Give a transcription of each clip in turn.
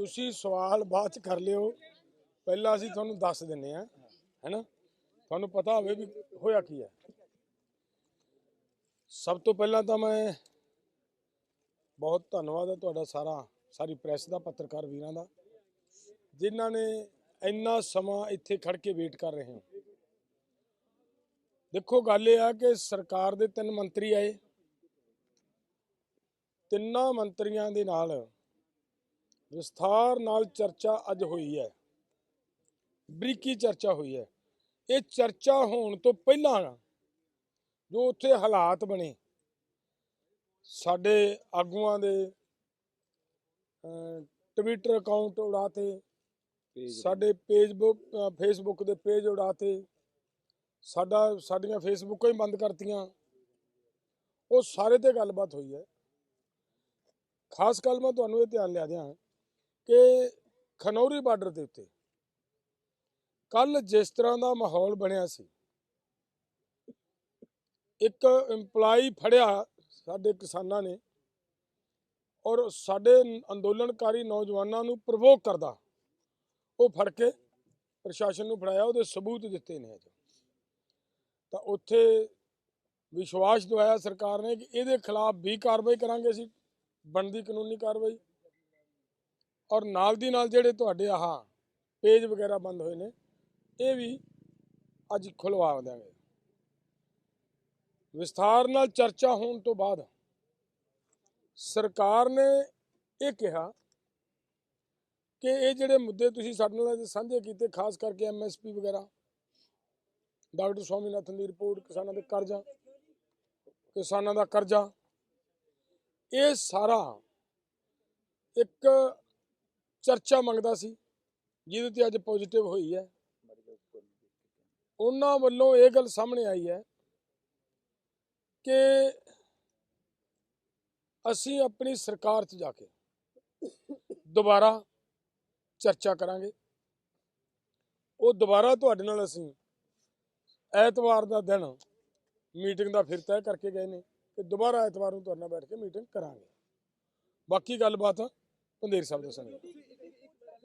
ਤੁਸੀਂ ਸਵਾਲ ਬਾਅਦ ਚ ਕਰ ਲਿਓ। ਪਹਿਲਾਂ ਅਸੀਂ ਤੁਹਾਨੂੰ ਦੱਸ ਦਿੰਨੇ ਆ, ਹੈਨਾ? ਤੁਹਾਨੂੰ ਪਤਾ ਹੋਵੇ ਵੀ ਹੋਇਆ ਕੀ ਹੈ ਸਭ ਤੋਂ ਪਹਿਲਾਂ ਤਾਂ ਮੈਂ ਬਹੁਤ ਧੰਨਵਾਦ ਹੈ ਤੁਹਾਡਾ ਸਾਰਾ, ਸਾਰੀ ਪ੍ਰੈਸ ਦਾ, ਪੱਤਰਕਾਰ ਵੀਰਾਂ ਦਾ, ਜਿਨ੍ਹਾਂ ਨੇ ਇੰਨਾ ਸਮਾਂ ਇੱਥੇ ਖੜ ਕੇ ਵੇਟ ਕਰ ਰਹੇ ਹੋ। ਦੇਖੋ, ਗੱਲ ਇਹ ਆ ਕਿ ਸਰਕਾਰ ਦੇ ਤਿੰਨ ਮੰਤਰੀ ਆਏ। ਤਿੰਨਾਂ ਮੰਤਰੀਆਂ ਦੇ ਨਾਲ ਵਿਸਥਾਰ ਨਾਲ ਚਰਚਾ ਅੱਜ ਹੋਈ ਹੈ। ਬਰੀਕੀ ਚਰਚਾ ਹੋਈ ਹੈ। ਇਹ ਚਰਚਾ ਹੋਣ ਤੋਂ ਪਹਿਲਾਂ ਜੋ ਉੱਥੇ ਹਾਲਾਤ ਬਣੇ ਸਾਡੇ ਆਗੂਆਂ ਦੇ ਟਵਿੱਟਰ ਅਕਾਊਂਟ ਉਡਾਤੇ ਸਾਡੇ ਪੇਜਬੁੱਕ ਫੇਸਬੁੱਕ ਦੇ ਪੇਜ ਉਡਾਤੇ ਸਾਡਾ ਸਾਡੀਆਂ ਫੇਸਬੁੱਕਾਂ ਹੀ ਬੰਦ ਕਰਤੀਆਂ। ਉਹ ਸਾਰੇ ਤੇ ਗੱਲਬਾਤ ਹੋਈ ਹੈ। ਖਾਸ ਗੱਲ ਮੈਂ ਤੁਹਾਨੂੰ ਇਹ ਧਿਆਨ ਲਿਆ ਦਿਆਂ। ਕਿ ਖਨੌਰੀ ਬਾਰਡਰ ਦੇ ਉੱਤੇ ਕੱਲ ਜਿਸ ਤਰ੍ਹਾਂ ਦਾ ਮਾਹੌਲ ਬਣਿਆ ਸੀ, ਇੱਕ EMPLOYE ਫੜਿਆ ਸਾਡੇ ਕਿਸਾਨਾਂ ਨੇ ਔਰ ਸਾਡੇ ਅੰਦੋਲਨਕਾਰੀ ਨੌਜਵਾਨਾਂ ਨੂੰ ਪ੍ਰਵੋਕ ਕਰਦਾ, ਉਹ ਫੜ ਕੇ ਪ੍ਰਸ਼ਾਸਨ ਨੂੰ ਫੜਾਇਆ, ਉਹਦੇ ਸਬੂਤ ਦਿੱਤੇ ਨੇ ਅੱਜ ਤਾਂ ਉੱਥੇ ਵਿਸ਼ਵਾਸ ਦਵਾਇਆ ਸਰਕਾਰ ਨੇ ਕਿ ਇਹਦੇ ਖਿਲਾਫ ਵੀ ਕਾਰਵਾਈ ਕਰਾਂਗੇ ਅਸੀਂ, ਬਣਦੀ ਕਾਨੂੰਨੀ ਕਾਰਵਾਈ। ਔਰ ਨਾਲ ਦੀ ਨਾਲ ਜਿਹੜੇ ਤੁਹਾਡੇ ਆਹ ਪੇਜ ਵਗੈਰਾ ਬੰਦ ਹੋਏ ਨੇ, ਇਹ ਵੀ ਅੱਜ ਖੁਲਵਾ ਦਿਆਂਗੇ। ਵਿਸਥਾਰ ਨਾਲ ਚਰਚਾ ਹੋਣ ਤੋਂ ਬਾਅਦ ਸਰਕਾਰ ਨੇ ਇਹ ਕਿਹਾ ਕਿ ਇਹ ਜਿਹੜੇ ਮੁੱਦੇ ਤੁਸੀਂ ਸਾਡੇ ਨਾਲ ਸਾਂਝੇ ਕੀਤੇ, ਖਾਸ ਕਰਕੇ ਐਮਐਸਪੀ ਵਗੈਰਾ, ਡਾਕਟਰ ਸਵਾਮੀਨਾਥਨ ਦੀ ਰਿਪੋਰਟ, ਕਿਸਾਨਾਂ ਦੇ ਕਰਜ਼ਾ, ਕਿਸਾਨਾਂ ਦਾ ਕਰਜ਼ਾ, ਇਹ ਸਾਰਾ ਇੱਕ ਚਰਚਾ ਮੰਗਦਾ ਸੀ, ਜਿਹਦੇ ਤੇ ਅੱਜ ਪੋਜ਼ਿਟਿਵ ਹੋਈ ਹੈ। ਉਹਨਾਂ ਵੱਲੋਂ ਇਹ ਗੱਲ ਸਾਹਮਣੇ ਆਈ ਹੈ ਕਿ ਅਸੀਂ ਆਪਣੀ ਸਰਕਾਰ 'ਚ ਜਾ ਕੇ ਦੁਬਾਰਾ ਚਰਚਾ ਕਰਾਂਗੇ। ਉਹ ਦੁਬਾਰਾ ਤੁਹਾਡੇ ਨਾਲ ਅਸੀਂ ਐਤਵਾਰ ਦਾ ਦਿਨ ਮੀਟਿੰਗ ਦਾ ਫਿਰ ਤੈਅ ਕਰਕੇ ਗਏ ਨੇ ਕਿ ਦੁਬਾਰਾ ਐਤਵਾਰ ਨੂੰ ਤੁਹਾਡੇ ਨਾਲ ਬੈਠ ਕੇ ਮੀਟਿੰਗ ਕਰਾਂਗੇ। ਬਾਕੀ ਗੱਲਬਾਤ ਪੰਦੇਰ ਸਾਹਿਬ ਦੇ ਸੰਗ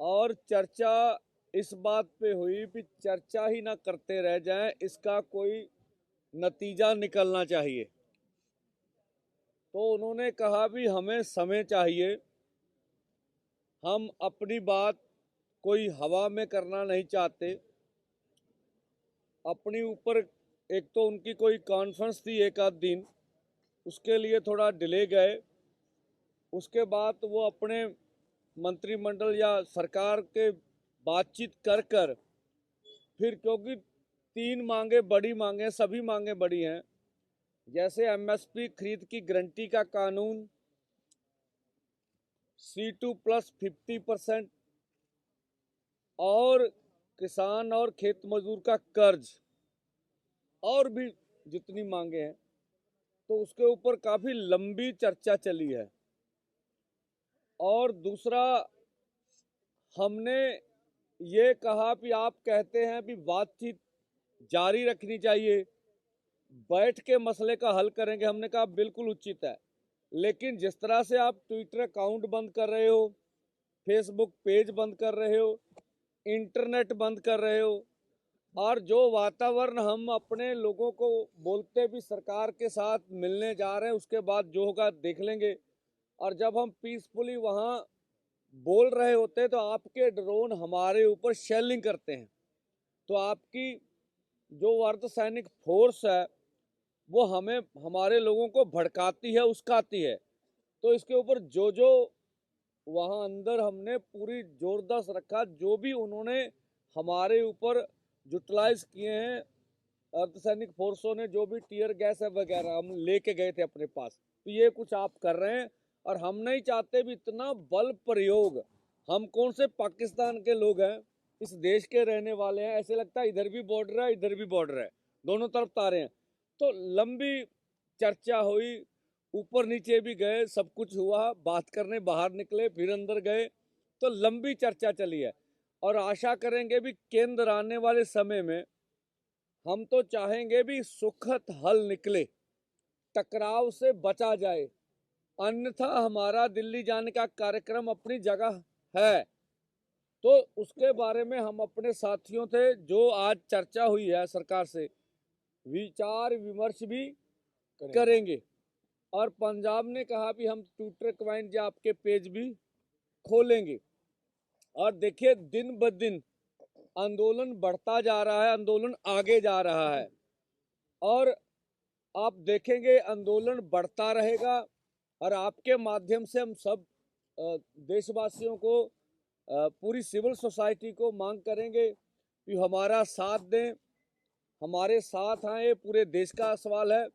और चर्चा इस बात पे हुई कि चर्चा ही ना करते रह जाएँ, इसका कोई नतीजा निकलना चाहिए। तो उन्होंने कहा भी, हमें समय चाहिए। हम अपनी बात कोई हवा में करना नहीं चाहते। अपनी ऊपर एक तो उनकी कोई कॉन्फ्रेंस थी एक आध दिन, उसके लिए थोड़ा डिले गए। उसके बाद वो अपने मंत्रिमंडल या सरकार के बातचीत कर कर, फिर क्योंकि तीन मांगे बड़ी मांगे सभी मांगे बड़ी हैं, जैसे एमएसपी खरीद की गारंटी का कानून C two plus fifty percent और किसान और खेत मजदूर का कर्ज, और भी जितनी मांगे हैं तो उसके ऊपर काफ़ी लंबी चर्चा चली है। और दूसरा, हमने ये कहा कि आप कहते हैं कि बातचीत जारी रखनी चाहिए। बैठ के मसले का हल करेंगे, हमने कहा बिल्कुल उचित है। लेकिन जिस तरह से आप ट्विटर अकाउंट बंद कर रहे हो फेसबुक पेज बंद कर रहे हो इंटरनेट बंद कर रहे हो, और जो वातावरण हम अपने लोगों को बोलते भी सरकार के साथ मिलने जा रहे हैं, उसके बाद जो होगा देख लेंगे। और जब हम पीसफुली वहाँ बोल रहे होते हैं तो आपके ड्रोन हमारे ऊपर शेलिंग करते हैं। तो आपकी जो अर्धसैनिक फोर्स है, वो हमें, हमारे लोगों को भड़काती है, उसकाती है। तो इसके ऊपर जो जो वहाँ अंदर हमने पूरी जोरदार रखा, जो भी उन्होंने हमारे ऊपर यूटिलाइज किए हैं अर्धसैनिक फोर्सों ने, जो भी टीयर गैस है वगैरह हम लेके गए थे अपने पास। तो ये कुछ आप कर रहे हैं और हम नहीं चाहते भी इतना बल प्रयोग। हम कौन से पाकिस्तान के लोग हैं? इस देश के रहने वाले हैं। ऐसे लगता है इधर भी बॉर्डर है, इधर भी बॉर्डर है। दोनों तरफ़ तारे हैं। तो लंबी चर्चा हुई, ऊपर नीचे भी गए, सब कुछ हुआ, बात करने बाहर निकले, फिर अंदर गए तो लंबी चर्चा चली है। और आशा करेंगे भी केंद्र आने वाले समय में हम तो चाहेंगे भी सुखद हल निकले, टकराव से बचा जाए। अन्यथा हमारा दिल्ली जाने का कार्यक्रम अपनी जगह है। तो उसके बारे में हम अपने साथियों थे जो आज चर्चा हुई है सरकार से विचार विमर्श भी करेंगे। और पंजाब ने कहा भी हम ट्विटर क्वाइन या आपके पेज भी खोलेंगे। और देखिए दिन ब दिन आंदोलन बढ़ता जा रहा है आंदोलन आगे जा रहा है। और आप देखेंगे आंदोलन बढ़ता रहेगा। और आपके माध्यम से हम सब देशवासियों को पूरी सिविल सोसाइटी को मांग करेंगे कि हमारा साथ दें। हमारे साथ आए, पूरे देश का सवाल है।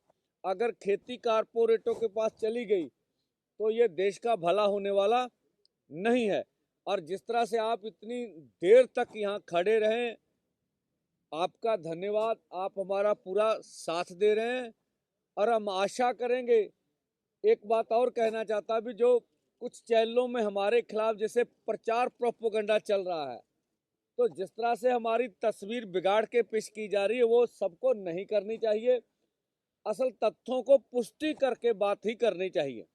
अगर खेती कारपोरेटों के पास चली गई तो ये देश का भला होने वाला नहीं है। और जिस तरह से आप इतनी देर तक यहाँ खड़े रहें, आपका धन्यवाद। आप हमारा पूरा साथ दे रहे हैं और हम आशा करेंगे एक बात और कहना चाहता भी, जो कुछ चैनलों में हमारे खिलाफ जैसे प्रचार प्रोपोगंडा चल रहा है तो जिस तरह से हमारी तस्वीर बिगाड़ के पेश की जा रही है, वो सबको नहीं करनी चाहिए। असल तथ्यों को पुष्टि करके बात ही करनी चाहिए।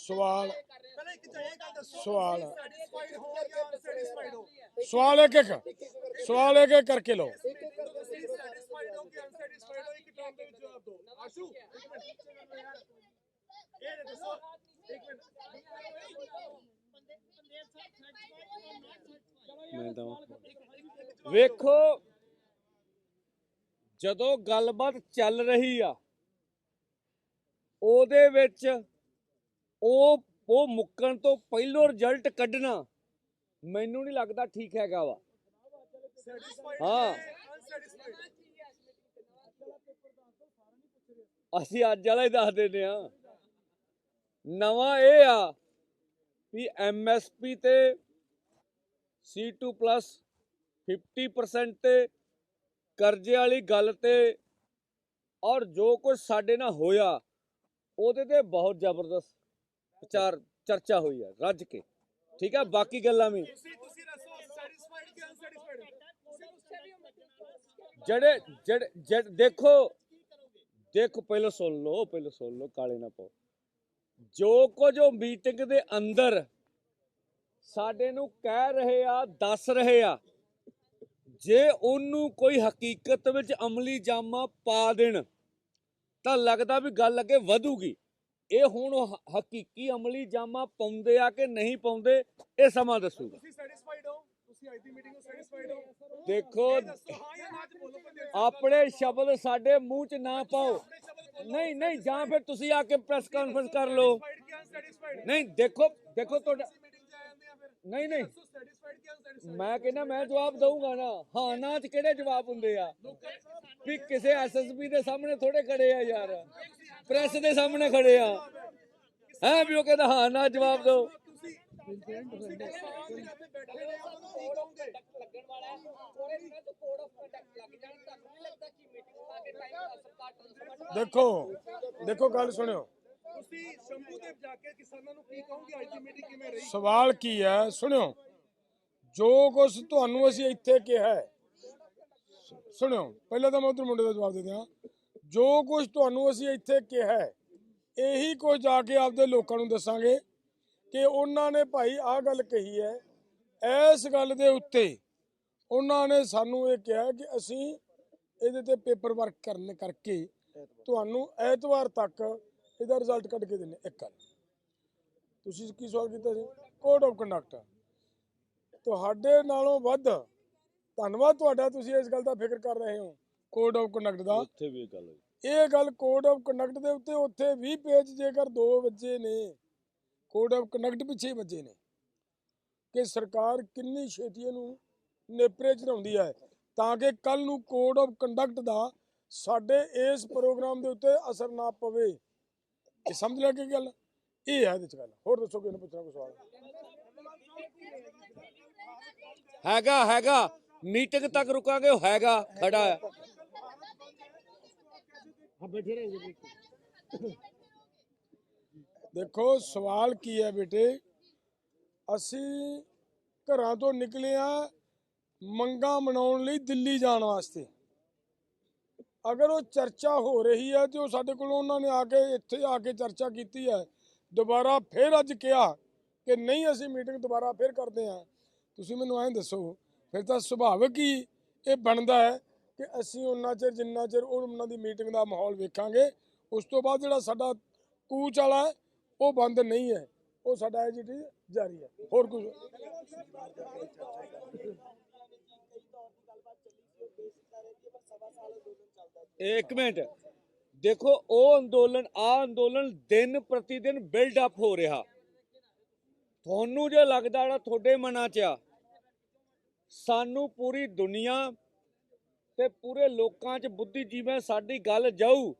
ਸਵਾਲ ਪਹਿਲਾਂ ਇੱਕ ਤਾਂ ਇਹ ਗੱਲ ਦੱਸੋ ਸਵਾਲ ਸੈਟੀਸਫਾਈਡ ਹੋ ਜਾਂ ਅਨਸੈਟੀਸਫਾਈਡ ਹੋ ਸਵਾਲ ਇੱਕ ਇੱਕ ਸਵਾਲ ਇੱਕ ਇੱਕ ਕਰਕੇ ਲਓ ਤੁਸੀਂ ਸੈਟੀਸਫਾਈਡ ਹੋ ਕਿ ਅਨਸੈਟੀਸਫਾਈਡ ਹੋ ਇੱਕ ਟਾਈਮ ਦੇ ਵਿੱਚ ਜਵਾਬ ਦਿਓ ਆਸ਼ੂ ਇੱਕ ਮਿੰਟ ਇਹ ਦੱਸੋ ਇੱਕ ਮਿੰਟ ਮੈਂ ਦਵਾਂ ਵੇਖੋ ਜਦੋਂ ਗੱਲਬਾਤ ਚੱਲ ਰਹੀ ਆ ਉਹਦੇ ਵਿੱਚ ਉਹ ਉਹ ਮੁੱਕਣ ਤੋਂ ਪਹਿਲੋਂ ਰਿਜ਼ਲਟ ਕੱਢਣਾ ਮੈਨੂੰ ਨਹੀਂ ਲੱਗਦਾ ਠੀਕ ਹੈਗਾ ਵਾ ਹਾਂ। ਅਸੀਂ ਅੱਜ ਵਾਲਾ ਹੀ ਦੱਸ ਦਿੰਦੇ ਆ ਨਵਾਂ ਇਹ ਆ ਵੀ ਐਮਐਸਪੀ ਤੇ C2 ਪਲੱਸ 50% ਤੇ ਕਰਜ਼ੇ ਵਾਲੀ ਗੱਲ ਤੇ ਔਰ ਜੋ ਕੁਝ ਸਾਡੇ ਨਾਲ ਹੋਇਆ ਉਹਦੇ ਤੇ ਬਹੁਤ ਜ਼ਬਰਦਸਤ ਵਿਚਾਰ, ਚਰਚਾ ਹੋਈ ਹੈ ਰੱਜ ਕੇ। ਠੀਕ ਹੈ ਬਾਕੀ ਗੱਲਾਂ ਵੀ। ਜਿਹੜੇ ਜਿਹੜੇ, ਦੇਖੋ ਦੇਖੋ, ਪਹਿਲਾਂ ਸੁਣ ਲਓ, ਪਹਿਲਾਂ ਸੁਣ ਲਓ, ਕਾਲੇ ਨਾ ਪਾਓ। ਜੋ ਕੁਝ ਉਹ ਮੀਟਿੰਗ ਦੇ ਅੰਦਰ ਸਾਡੇ ਨੂੰ ਕਹਿ ਰਹੇ ਆ, ਦੱਸ ਰਹੇ ਆ, ਜੇ ਉਹਨੂੰ ਕੋਈ ਹਕੀਕਤ ਵਿੱਚ ਅਮਲੀ ਜਾਮਾ ਪਾ ਦੇਣ ਤਾਂ ਲੱਗਦਾ ਵੀ ਗੱਲ ਅੱਗੇ ਵਧੂਗੀ। ਇਹ ਹੁਣ ਹਕੀਕੀ ਅਮਲੀ ਜਾਮਾ ਪਾਉਂਦੇ ਆ ਕਿ ਨਹੀਂ ਪਾਉਂਦੇ ਇਹ ਸਮਾਂ ਦੱਸੂਗਾ। ਤੁਸੀਂ ਸੈਟੀਸਫਾਈਡ ਹੋ? ਤੁਸੀਂ ਅੱਜ ਦੀ ਮੀਟਿੰਗ ਨੂੰ ਸੈਟੀਸਫਾਈਡ ਹੋ? ਦੇਖੋ ਆਪਣੇ ਸ਼ਬਦ ਸਾਡੇ ਮੂੰਹ 'ਚ ਨਾ ਪਾਓ। ਨਹੀਂ ਨਹੀਂ ਜਾਂ ਫਿਰ ਤੁਸੀਂ ਆ ਕੇ ਪ੍ਰੈਸ ਕਾਨਫਰੰਸ ਕਰ ਲਓ। ਨਹੀਂ ਦੇਖੋ ਦੇਖੋ ਤੁਹਾਡਾ ਮੀਟਿੰਗ 'ਚ ਆ ਜਾਂਦੇ ਆ ਫਿਰ ਨਹੀਂ ਨਹੀਂ। ਦੱਸੋ ਸੈਟੀਸਫਾਈਡ ਕਿ ਅਨਸੈਟੀਸਫਾਈਡ ਮੈਂ ਕਹਿੰਦਾ ਮੈਂ ਜਵਾਬ ਦਊਂਗਾ ਨਾ। ਹਾਂ ਨਾ 'ਚ ਕਿਹੜੇ ਜਵਾਬ ਹੁੰਦੇ ਆ? ਵੀ ਕਿਸੇ ਐਸਐਸਪੀ ਦੇ ਸਾਹਮਣੇ ਥੋੜੇ ਖੜੇ ਆ ਯਾਰ। ਪ੍ਰੈਸ ਦੇ ਸਾਹਮਣੇ ਖੜੇ ਆ। ਹੈ ਵੀ ਉਹ ਕਹਿੰਦਾ ਹਾਂ ਨਾ ਜਵਾਬ ਦਿਓ। ਦੇਖੋ ਦੇਖੋ ਗੱਲ ਸੁਣਿਓ। ਤੁਸੀਂ ਸ਼ੰਭੂ ਦੇ ਜਾ ਕੇ ਕਿਸਾਨਾਂ ਨੂੰ ਕੀ ਕਹੋਗੇ? ਅੱਜ ਦੀ ਮੀਟਿੰਗ ਕਿਵੇਂ ਰਹੀ? ਸਵਾਲ ਕੀ ਹੈ? ਸੁਣਿਓ। ਜੋ ਕੁਝ ਤੁਹਾਨੂੰ ਅਸੀਂ ਇੱਥੇ ਕਿਹਾ ਹੈ, ਸੁਣਿਓ। ਪਹਿਲਾਂ ਤਾਂ ਮੈਂ ਉਧਰ ਮੁੰਡੇ ਦਾ ਜਵਾਬ ਦੇ ਦਿਆਂ। ਜੋ ਕੁਝ ਤੁਹਾਨੂੰ ਅਸੀਂ ਇੱਥੇ ਕਿਹਾ ਹੈ, ਇਹੀ ਕੁਝ ਜਾ ਕੇ ਆਪਦੇ ਲੋਕਾਂ ਨੂੰ ਦੱਸਾਂਗੇ ਕਿ ਉਹਨਾਂ ਨੇ ਭਾਈ ਆਹ ਗੱਲ ਕਹੀ ਹੈ ਇਸ ਗੱਲ ਦੇ ਉੱਤੇ ਉਹਨਾਂ ਨੇ ਸਾਨੂੰ ਇਹ ਕਿਹਾ ਕਿ ਅਸੀਂ ਇਹਦੇ ਤੇ ਪੇਪਰ ਵਰਕ ਕਰਨ ਕਰਕੇ ਤੁਹਾਨੂੰ ਐਤਵਾਰ ਤੱਕ ਇਹਦਾ ਰਿਜ਼ਲਟ ਕੱਢ ਕੇ ਦਿੰਨੇ ਇੱਕ ਗੱਲ ਤੁਸੀਂ ਕੀ ਸਵਾਲ ਕੀਤਾ ਸੀ? ਕੋਡ ਆਫ ਕੰਡਕਟ ਤੁਹਾਡੇ ਨਾਲੋਂ ਵੱਧ ਧੰਨਵਾਦ ਤੁਹਾਡਾ ਤੁਸੀਂ ਇਸ ਗੱਲ ਦਾ ਫਿਕਰ ਕਰ ਰਹੇ ਹੋ। ਕੋਡ ਆਫ ਕੰਡਕਟ ਦਾ। ਉੱਥੇ ਵੀ ਇਹ ਗੱਲ ਇਹ ਗੱਲ ਕੋਡ ਆਫ ਕੰਡਕਟ ਦੇ ਉੱਤੇ ਉੱਥੇ 20 ਪੇਜ ਜੇਕਰ ਦੋ ਵੱਜੇ ਨੇ ਕੋਡ ਆਫ ਕੰਡਕਟ ਪਿੱਛੇ ਵੱਜੇ ਨੇ। ਕਿ ਸਰਕਾਰ ਕਿੰਨੀ ਛੇਤੀ ਇਹਨੂੰ ਨੇਪਰੇ ਚੜਾਉਂਦੀ ਹੈ ਤਾਂ ਕਿ ਕੱਲ ਨੂੰ ਕੋਡ ਆਫ ਕੰਡਕਟ ਦਾ ਸਾਡੇ ਇਸ ਪ੍ਰੋਗਰਾਮ ਦੇ ਉੱਤੇ ਅਸਰ ਨਾ ਪਵੇ। ਇਹ ਸਮਝ ਲਿਆ ਕਿ ਗੱਲ? ਇਹ ਹੈ ਇਹਦੇ ਚ ਗੱਲ। ਹੋਰ ਦੱਸੋ ਕਿਹਨੇ ਪੁੱਛਣਾ ਕੋਈ ਸਵਾਲ? ਹੈਗਾ ਹੈਗਾ। ਮੀਟਿੰਗ ਤੱਕ ਰੁਕਾਂਗੇ ਉਹ ਹੈਗਾ ਖੜਾ ਹੈ। ਦੇਖੋ ਸਵਾਲ ਕੀ ਹੈ ਬੇਟੇ? ਅਸੀਂ ਘਰਾਂ ਤੋਂ ਨਿਕਲੇ ਆ ਮੰਗਾ ਮਨਾਉਣ ਲਈ ਦਿੱਲੀ ਜਾਣ ਵਾਸਤੇ। ਅਗਰ ਉਹ ਚਰਚਾ ਹੋ ਰਹੀ ਹੈ ਤੇ ਉਹ ਸਾਡੇ ਕੋਲੋਂ ਉਹਨਾਂ ਨੇ ਆ ਕੇ ਇੱਥੇ ਆ ਕੇ ਚਰਚਾ ਕੀਤੀ ਹੈ, ਦੁਬਾਰਾ ਫਿਰ ਅੱਜ ਕਿਹਾ ਕਿ ਨਹੀਂ ਅਸੀਂ ਮੀਟਿੰਗ ਦੁਬਾਰਾ ਫਿਰ ਕਰਦੇ ਹਾਂ। ਤੁਸੀਂ ਮੈਨੂੰ ਐਂ ਦੱਸੋ, ਫਿਰ ਤਾਂ ਸੁਭਾਵਿਕ ਹੀ ਇਹ ਬਣਦਾ ਹੈ ਕਿ ਅਸੀਂ ਉਹਨਾਂ ਚਿਰ ਜਿੰਨਾ ਚਿਰ ਉਹਨਾਂ ਦੀ ਮੀਟਿੰਗ ਦਾ ਮਾਹੌਲ ਵੇਖਾਂਗੇ, ਉਸ ਤੋਂ ਬਾਅਦ ਜਿਹੜਾ ਸਾਡਾ ਕੂਚ ਵਾਲਾ ਹੈ, ਉਹ ਬੰਦ ਨਹੀਂ ਹੈ। ਉਹ ਸਾਡਾ ਐਜੀਟੀ ਜਾਰੀ ਹੈ। ਹੋਰ ਕੁਝ? ਇੱਕ ਮਿੰਟ। ਦੇਖੋ, ਉਹ ਅੰਦੋਲਨ, ਆ ਅੰਦੋਲਨ ਦਿਨ ਪ੍ਰਤੀ ਦਿਨ ਬਿਲਡ ਅਪ ਹੋ ਰਿਹਾ। ਤੁਹਾਨੂੰ ਜੇ ਲੱਗਦਾ ਜਿਹੜਾ ਤੁਹਾਡੇ ਮਨਾਂ 'ਚ ਆ, ਸਾਨੂੰ ਪੂਰੀ ਦੁਨੀਆ ਤੇ ਪੂਰੇ ਲੋਕਾਂ 'ਚ ਬੁੱਧੀ ਜੀਵਾਂ ਸਾਡੀ ਗੱਲ ਜਾਊ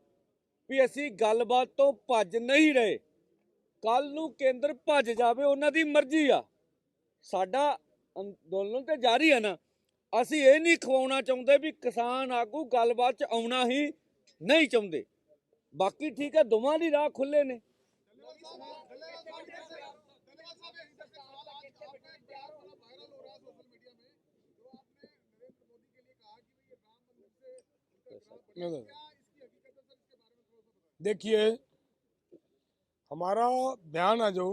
ਵੀ ਅਸੀਂ ਗੱਲਬਾਤ ਤੋਂ ਭੱਜ ਨਹੀਂ ਰਹੇ। ਕੱਲ ਨੂੰ ਕੇਂਦਰ ਭੱਜ ਜਾਵੇ, ਉਹਨਾਂ ਦੀ ਮਰਜ਼ੀ ਆ। ਸਾਡਾ ਅੰਦੋਲਨ ਤੇ ਜਾਰੀ ਹੈ ਨਾ। ਅਸੀਂ ਇਹ ਨਹੀਂ ਖਵਾਉਣਾ ਚਾਹੁੰਦੇ ਵੀ ਕਿਸਾਨ ਆਗੂ ਗੱਲਬਾਤ 'ਚ ਆਉਣਾ ਹੀ ਨਹੀਂ ਚਾਹੁੰਦੇ ਬਾਕੀ ਠੀਕ ਹੈ ਦੋਵਾਂ ਦੀ ਰਾਹ ਖੁੱਲੇ ਨੇ देखिए हमारा बयान है जो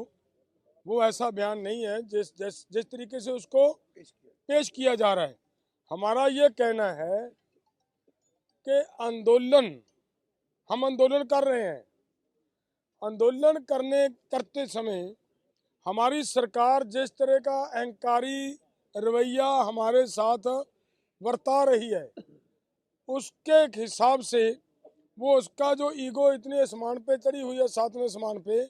वो ऐसा बयान नहीं है जिस जिस जिस तरीके से उसको पेश किया जा रहा है हमारा ये कहना है कि आंदोलन, हम आंदोलन कर रहे हैं। आंदोलन करने, करते समय हमारी सरकार जिस तरह का अहंकारी रवैया हमारे साथ बरता रही है, उसके हिसाब से वो उसका जो ईगो इतने आसमान पे चढ़ी हुई है, सातवें आसमान पे,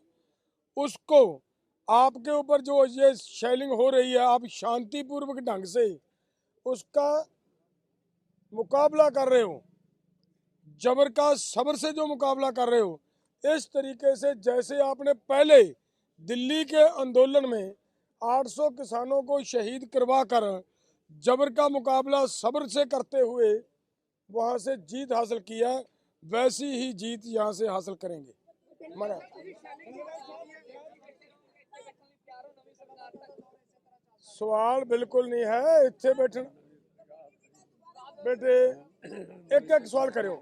उसको आपके ऊपर जो ये शेलिंग हो रही है, आप शांतिपूर्वक ढंग से उसका मुकाबला कर रहे हो। जबर का सब्र से जो मुकाबला कर रहे हो। इस तरीके से जैसे आपने पहले दिल्ली के आंदोलन में 800 किसानों को शहीद करवा कर जबर का मुकाबला सब्र से करते हुए वहाँ से जीत हासिल किया वैसी ही जीत यहाँ से हासिल करेंगे। मना। ਸਵਾਲ ਬਿਲਕੁਲ ਨਹੀਂ ਹੈ ਇੱਥੇ ਬੈਠਣ। ਬੇਟੇ ਇੱਕ ਇੱਕ ਸਵਾਲ ਕਰਿਓ।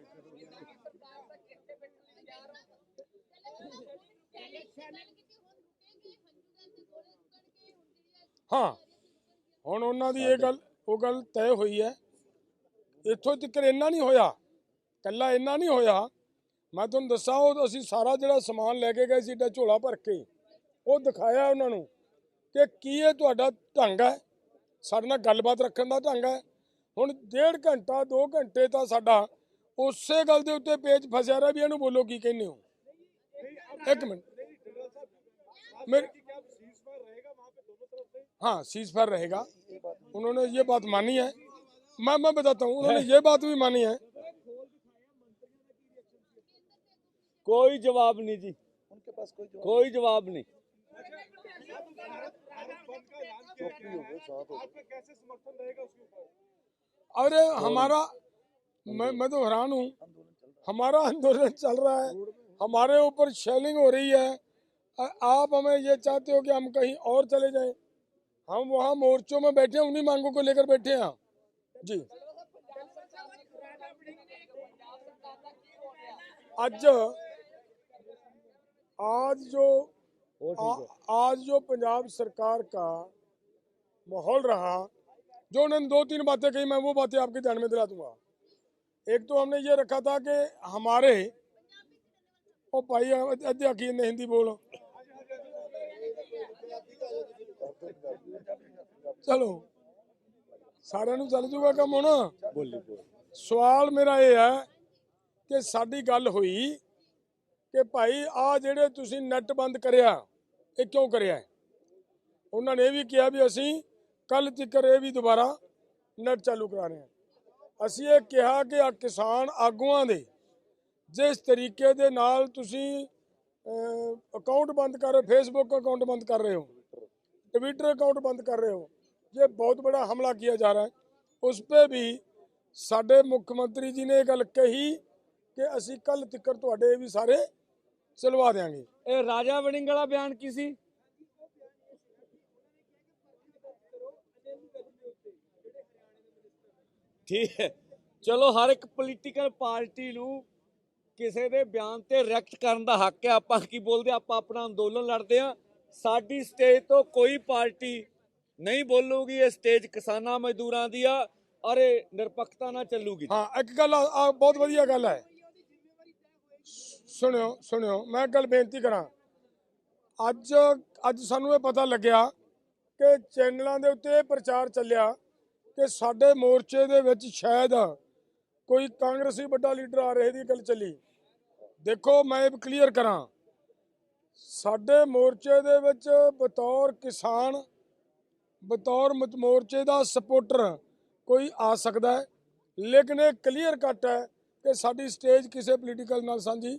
ਹਾਂ ਹੁਣ ਉਹਨਾਂ ਦੀ ਇਹ ਗੱਲ ਉਹ ਗੱਲ ਤੈਅ ਹੋਈ ਹੈ। ਇੱਥੋਂ ਤੱਕ ਇੰਨਾ ਨਹੀਂ ਹੋਇਆ ਕੱਲਾ ਇੰਨਾ ਨਹੀਂ ਹੋਇਆ। ਮੈਂ ਤੁਹਾਨੂੰ ਦੱਸਾਂ ਉਹ ਅਸੀਂ ਸਾਰਾ ਜਿਹੜਾ ਸਮਾਨ ਲੈ ਕੇ ਗਏ ਸੀ ਏਡਾ ਝੋਲਾ ਭਰ ਕੇ ਉਹ ਦਿਖਾਇਆ ਉਹਨਾਂ ਨੂੰ। ਕਿ ਕੀ ਇਹ ਤੁਹਾਡਾ ਢੰਗ ਹੈ ਸਾਡੇ ਨਾਲ ਗੱਲਬਾਤ ਰੱਖਣ ਦਾ ਢੰਗ ਹੈ ਹੁਣ ਡੇਢ ਘੰਟਾ 2 ਘੰਟੇ ਤਾਂ ਸਾਡਾ ਉਸੇ ਗੱਲ ਦੇ ਉੱਤੇ ਪੇਚ ਫਸਿਆ ਰਿਹਾ ਵੀ ਇਹਨੂੰ ਬੋਲੋ ਕੀ ਕਹਿੰਦੇ ਹੋ ਇੱਕ ਮਿੰਟ मेरे हाँ सीज फायर रहेगा उन्होंने ये बात मानी है मैं मैं बताता हूँ उन्होंने ये बात भी मानी है ਕੋਈ ਜਵਾਬ ਨਹੀਂ ਜੀ उनके पास कोई जवाब ਕੋਈ अरे, हमारा, मैं मैं तो हैरान हूँ। हमारा आंदोलन चल रहा है। हमारे ऊपर शेलिंग हो रही है। आप हमें ये चाहते हो कि हम कहीं और चले जाएँ? हम वहाँ मोर्चों में बैठे उन्हीं मांगों को लेकर बैठे हैं। जी। आज आज जो आज जो पंजाब सरकार का माहौल रहा जो उन्होंने दो तीन बातें कही मैं वो बातें आपके ध्यान में दिला दूंगा एक तो हमने ये रखा था कि हमारे ओ भाई अध्या की ने हिंदी बोलो चलो ਸਾਰਿਆਂ ਨੂੰ ਚੱਲ ਜੂਗਾ ਕੰਮ ਹੁਣ ਬੋਲੀ ਬੋਲੀ ਸਵਾਲ ਮੇਰਾ ਇਹ ਹੈ ਕਿ ਸਾਡੀ ਗੱਲ ਹੋਈ ਕਿ ਭਾਈ ਆ ਜਿਹੜੇ ਤੁਸੀਂ ਨੈਟ ਬੰਦ ਕਰਿਆ ਇਹ ਕਿਉਂ ਕਰਿਆ ਹੈ? ਉਹਨਾਂ ਨੇ ਇਹ ਵੀ ਕਿਹਾ ਵੀ ਅਸੀਂ ਕੱਲ ਤੱਕ ਇਹ ਵੀ ਦੁਬਾਰਾ ਨੈਟ ਚਾਲੂ ਕਰਾ ਰਹੇ ਹਾਂ ਅਸੀਂ ਇਹ ਕਿਹਾ ਕਿ ਆ ਕਿਸਾਨ ਆਗੂਆਂ ਦੇ ਜਿਸ ਤਰੀਕੇ ਦੇ ਨਾਲ ਤੁਸੀਂ ਅਕਾਊਂਟ ਬੰਦ ਕਰ ਰਹੇ ਫੇਸਬੁੱਕ ਅਕਾਊਂਟ ਬੰਦ ਕਰ ਰਹੇ ਹੋ ट्विटर अकाउंट बंद कर रहे हो ये बहुत बड़ा हमला किया जा रहा है उस पर भी ਸਾਡੇ ਮੁੱਖ ਮੰਤਰੀ ਜੀ ਨੇ ਇਹ ਗੱਲ ਕਹੀ ਕਿ ਅਸੀਂ ਕੱਲ ਤਿੱਕਰ ਤੁਹਾਡੇ ਵੀ ਸਾਰੇ ਚਲਵਾ ਦੇਾਂਗੇ ਇਹ ਰਾਜਾ ਵੜਿੰਗ ਵਾਲਾ ਬਿਆਨ ਕੀ ਸੀ? ਠੀਕ ਹੈ। ਚਲੋ ਹਰ ਇੱਕ ਪੋਲੀਟੀਕਲ ਪਾਰਟੀ ਨੂੰ ਕਿਸੇ ਦੇ ਬਿਆਨ ਤੇ ਰਿਐਕਟ ਕਰਨ ਦਾ ਹੱਕ ਹੈ। ਆਪਾਂ ਕੀ ਬੋਲਦੇ ਆਪਾਂ ਆਪਣਾ ਅੰਦੋਲਨ ਲੜਦੇ ਆ ਸਾਡੀ ਸਟੇਜ ਤੋਂ ਕੋਈ ਪਾਰਟੀ ਨਹੀਂ ਬੋਲੂਗੀ। ਇਹ ਸਟੇਜ ਕਿਸਾਨਾਂ ਮਜ਼ਦੂਰਾਂ ਦੀ ਆ। ਅਰੇ ਨਿਰਪੱਖਤਾ ਨਾਲ ਚੱਲੂਗੀ। ਹਾਂ ਇੱਕ ਗੱਲ ਆ ਬਹੁਤ ਵਧੀਆ ਗੱਲ ਹੈ। ਸੁਣਿਓ ਸੁਣਿਓ, ਮੈਂ ਇੱਕ ਗੱਲ ਬੇਨਤੀ ਕਰਾਂ। ਅੱਜ ਅੱਜ ਸਾਨੂੰ ਇਹ ਪਤਾ ਲੱਗਿਆ ਕਿ ਚੈਨਲਾਂ ਦੇ ਉੱਤੇ ਇਹ ਪ੍ਰਚਾਰ ਚੱਲਿਆ ਕਿ ਸਾਡੇ ਮੋਰਚੇ ਦੇ ਵਿੱਚ ਸ਼ਾਇਦ ਕੋਈ ਕਾਂਗਰਸੀ ਵੱਡਾ ਲੀਡਰ ਆ ਰਹੇ ਦੀ ਗੱਲ ਚੱਲੀ। ਦੇਖੋ, ਮੈਂ ਇਹ ਕਲੀਅਰ ਕਰਾਂ। ਸਾਡੇ ਮੋਰਚੇ ਦੇ ਵਿੱਚ ਬਤੌਰ ਕਿਸਾਨ, ਬਤੌਰ ਮੋਰਚੇ ਦਾ ਸਪੋਰਟਰ ਕੋਈ ਆ ਸਕਦਾ ਹੈ। ਲੇਕਿਨ ਇਹ ਕਲੀਅਰ ਕੱਟ ਹੈ ਕਿ ਸਾਡੀ ਸਟੇਜ ਕਿਸੇ ਪੋਲੀਟੀਕਲ ਨਾਲ ਸਾਂਝੀ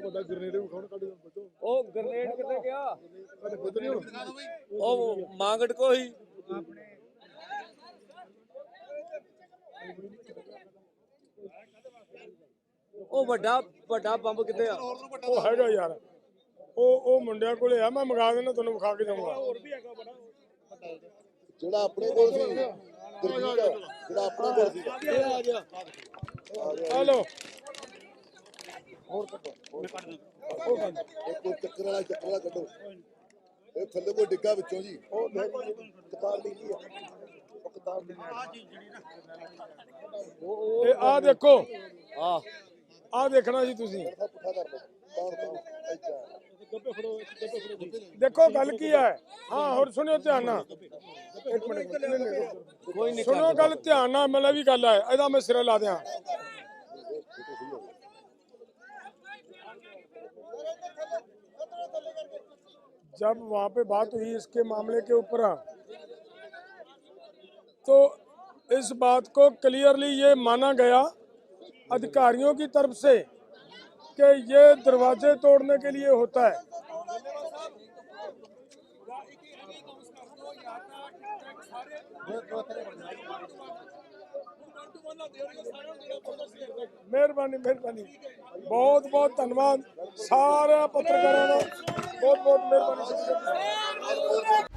ਉਹ ਵੱਡਾ ਗ੍ਰਨੇਡ ਵੀ ਖਾਣ ਕੱਢ ਬੱਚੋ। ਉਹ ਗ੍ਰਨੇਡ ਕਿੱਥੇ ਗਿਆ? ਕੱਢ ਖੁਦ ਨਹੀਂ ਉਹ ਮਾਂਗੜ ਕੋ ਹੀ। ਉਹ ਵੱਡਾ ਵੱਡਾ ਬੰਬ ਕਿੱਥੇ ਆ? ਉਹ ਹੈਗਾ ਯਾਰ। ਉਹ ਉਹ ਮੁੰਡਿਆਂ ਕੋਲੇ ਆ ਮੈਂ ਮੰਗਾ ਦੇਣਾ ਤੁਹਾਨੂੰ ਵਿਖਾ ਕੇ ਜਾਊਂਗਾ ਜਿਹੜਾ ਆਪਣੇ ਕੋਲ ਸੀ ਜਿਹੜਾ ਆਪਣੇ ਕੋਲ ਸੀ। ਇਹ ਆ ਗਿਆ ਹਲੋ। ਹੋਰ ਕੱਢੋ ਹੋਰ ਉਹ ਗੱਲ ਇਹ ਕੋਈ ਚੱਕਰ ਵਾਲਾ ਚੱਕਰ ਵਾਲਾ ਕੱਢੋ। ਇਹ ਥੱਲੇ ਕੋਈ ਡਿੱਗਾ ਵਿੱਚੋਂ ਜੀ। ਉਹ ਕਿਤਾਬ ਲਈ ਆ। ਉਹ ਕਿਤਾਬ ਲਈ ਇਹ ਆ ਦੇਖੋ। ਆ ਆ ਦੇਖਣਾ ਸੀ ਤੁਸੀਂ। ਦੇਖੋ ਗੱਲ ਕੀ ਹੈ? ਹਾਂ ਹੋਰ ਸੁਣਿਓ ਧਿਆਨ ਨਾਲ। ਕੋਈ ਨਹੀਂ ਸੁਣੋ ਗੱਲ ਧਿਆਨ ਨਾਲ ਮਤਲਬ ਵੀ ਗੱਲ ਹੈ। ਇਹਦਾ ਮੈਂ ਸਿਰੇ ਲਾ ਦਿਆਂ। जब वहां पे बात हुई इसके मामले के ऊपर तो इस बात को क्लियरली ये माना गया अधिकारियों की तरफ से कि ये दरवाजे तोड़ने के लिए होता है ਮਿਹਰਬਾਨੀ ਮਿਹਰਬਾਨੀ ਬਹੁਤ ਬਹੁਤ ਧੰਨਵਾਦ ਸਾਰੇ ਪੱਤਰਕਾਰਾਂ ਦਾ बहुत बहुत मेहरबानी